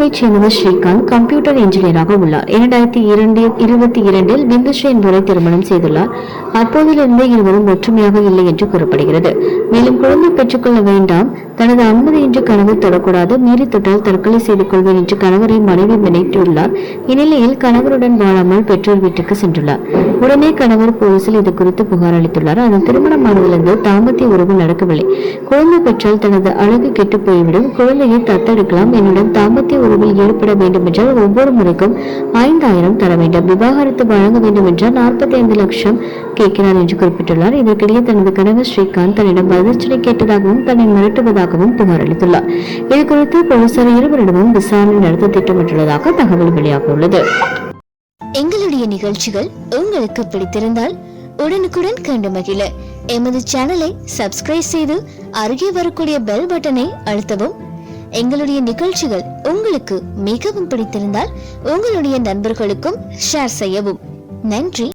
இந்தியாவைச் சேர்ந்த ஸ்ரீகாந்த் கம்ப்யூட்டர் இன்ஜினியராக உள்ளார். இரண்டாயிரத்தி இரண்டு இருபத்தி இரண்டில் பிந்துஸ்ரீ என்பவரை திருமணம் செய்துள்ளார். அப்போதிலிருந்தே இருவரும் ஒற்றுமையாக இல்லை என்று கூறப்படுகிறது. மேலும் குழந்தை பெற்றுக்கொள்ள வேண்டாம். தனது அனுமதியின்றி கணவர் தொடக்கூடாது மீறி தொட்டால் தற்கொலை செய்து கொள்வேன் என்று கணவரை மனைவி மிரட்டியுள்ளார் இந்நிலையில் கணவருடன் வாழாமல் பெற்றோர் வீட்டுக்கு சென்றுள்ளார். உடனே கணவர் போலீசில் இது குறித்து புகார் அளித்துள்ளார். ஆனால் திருமணமானதிலிருந்து தாம்பத்திய உறவு நடக்கவில்லை. குழந்தை பெற்றால் தனது அழகு கெட்டு போய்விடும் குழந்தையை தத்தெடுக்கலாம். என்னுடன் தாம்பத்திய உறவில் ஈடுபட வேண்டும் என்றால் ஒவ்வொரு முறைக்கும் ஐந்தாயிரம் தர வேண்டும். விவாகரத்து வழங்க வேண்டும் என்றால் நாற்பத்தி ஐந்து லட்சம் கேட்கிறார் என்று குறிப்பிட்டுள்ளார். இதற்கிடையே தனது கணவர் ஸ்ரீகாந்த் தன்னிடம் வரதட்சணை கேட்டதாகவும் தன்னை மிரட்டுவதாகவும் புகார் அளித்துள்ளார். இதுகுறித்து போலீசார் இருவரிடமும் விசாரணை நடத்த திட்டமிட்டுள்ளதாக தகவல் வெளியாகியுள்ளது எங்களுடைய நிகழ்ச்சிகள் உங்களுக்கு பிடித்திருந்தால் உடனுக்குடன் கண்டு மகிழ. எமது சேனலை சப்ஸ்கிரைப் செய்து அருகே வரக்கூடிய பெல் பட்டனை அழுத்தவும். எங்களுடைய நிகழ்ச்சிகள் உங்களுக்கு மிகவும் பிடித்திருந்தால் உங்களுடைய நண்பர்களுக்கும் ஷேர் செய்யவும். நன்றி.